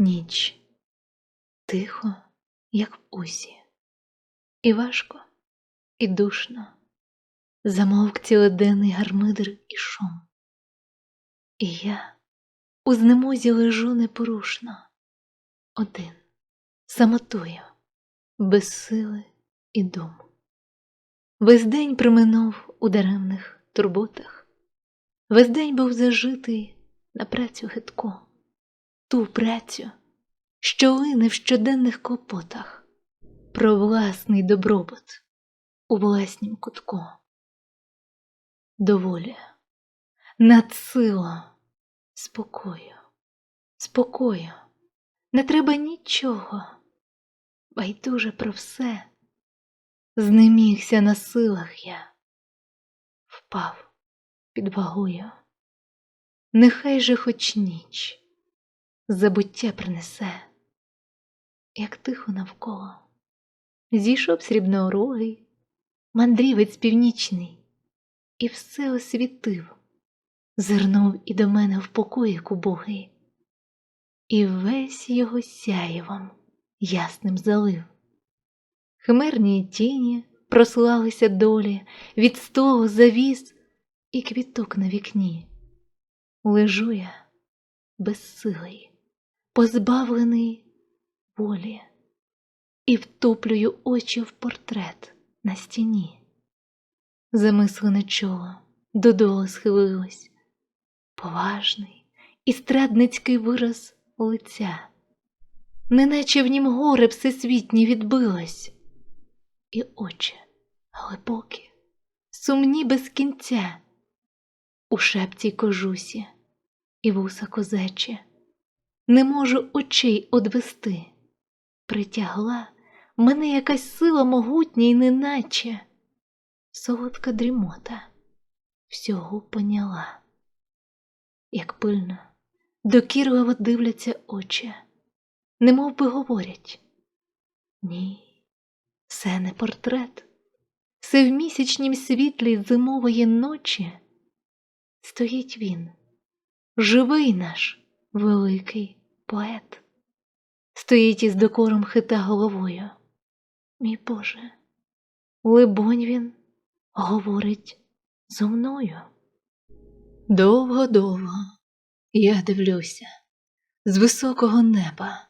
Ніч. Тихо, як в усі, і важко, і душно, замовк цілоденний гармидер і шум. І я у знемозі лежу непорушно, один, самотою, без сили і дум. Весь день проминув у даремних турботах, весь день був зажитий на працю гидку, ту працю, що лине в щоденних клопотах, про власний добробут у власнім кутку. Доволі, надсила, спокою, спокою, не треба нічого, байдуже про все. Знемігся на силах я, впав під вагою. Нехай же хоч ніч забуття принесе, як тихо навколо. Зійшов срібноорогий, мандрівець північний, і все освітив, зирнув і до мене в покоїк убогий, і весь його сяєвом ясним залив. Химерні тіні прослалися долі від столу завіс і квіток на вікні. Лежу я безсилий, позбавлений волі, і втоплюю очі в портрет на стіні. Замислене чоло додолу схилилось, поважний і страдницький вираз лиця, неначе в нім горе всесвітнє відбилось. І очі глибокі, сумні без кінця, у шепці кожусі і вуса козечі, не можу очей одвести, притягла мене якась сила могутня й неначе. Солодка дрімота. Всього поняла, як пильно, докірливо дивляться очі, немов би говорять. Ні. Це не портрет, це в місячнім світлі зимової ночі. Стоїть він, живий наш великий поет, стоїть із докором хита головою. Мій Боже, либонь він говорить зо мною. Довго-довго я дивлюся з високого неба,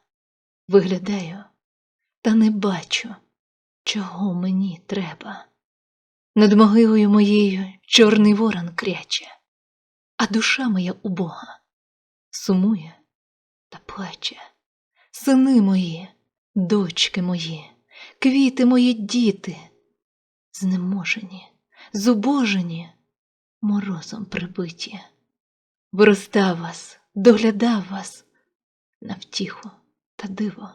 виглядаю, та не бачу чого мені треба. Над могилою моєю чорний ворон кряче, а душа моя убога сумує та плаче. Сини мої, дочки мої, квіти мої діти, знеможені, зубожені, морозом прибиті. Виростав вас, доглядав вас на втіху та диво,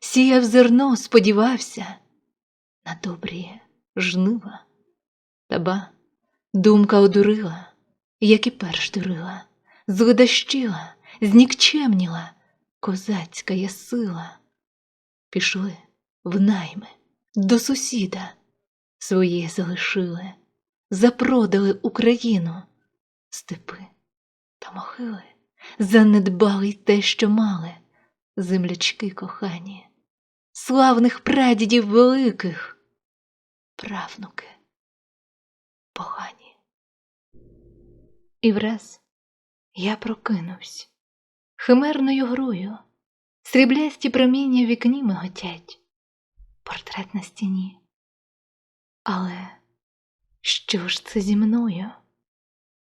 сіяв зерно, сподівався на добрі жнива. Та ба, думка одурила, як і перш дурила, зледащила, знікчемніла козацька я сила. Пішли в найми до сусіда, своє залишили, запродали Україну, степи та могили, занедбали й те, що мали, землячки кохані, славних прадідів великих правнуки погані. І враз я прокинувсь химерною грою, сріблясті проміння в вікні миготять, портрет на стіні. Але що ж це зі мною?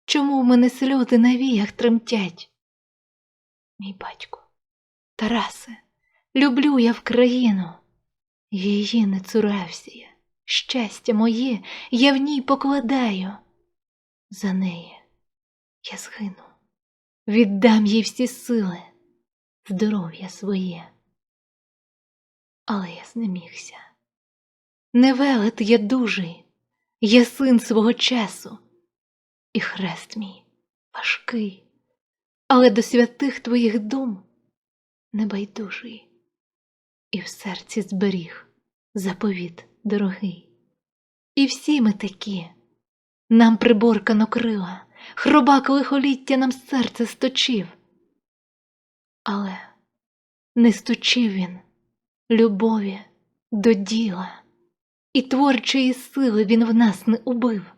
Чому в мене сльози на віях тремтять? Мій батько, Тарасе, люблю я в країну. Її не цурався я, щастя моє я в ній покладаю. За неї я згину, віддам їй всі сили, здоров'я своє. Але я знемігся. Не велет я дужий, я син свого часу, і хрест мій важкий, але до святих твоїх дум небайдужий і в серці зберіг заповіт дорогий. І всі ми такі, нам приборкано крила, хробак лихоліття нам серце сточив. Але не сточив він любові до діла, і творчої сили він в нас не убив.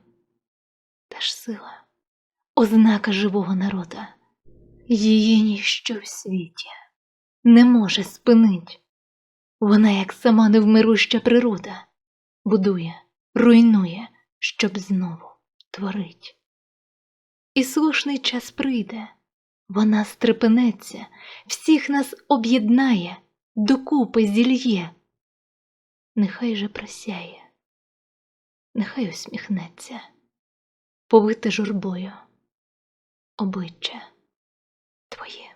Та ж сила, ознака живого народа, її ніщо в світі не може спинить. Вона, як сама невмируща природа, будує, руйнує, щоб знову творить. І слушний час прийде, вона стрепенеться, всіх нас об'єднає, докупи зільє. Нехай же просяє, нехай усміхнеться, побите журбою обличчя твоє.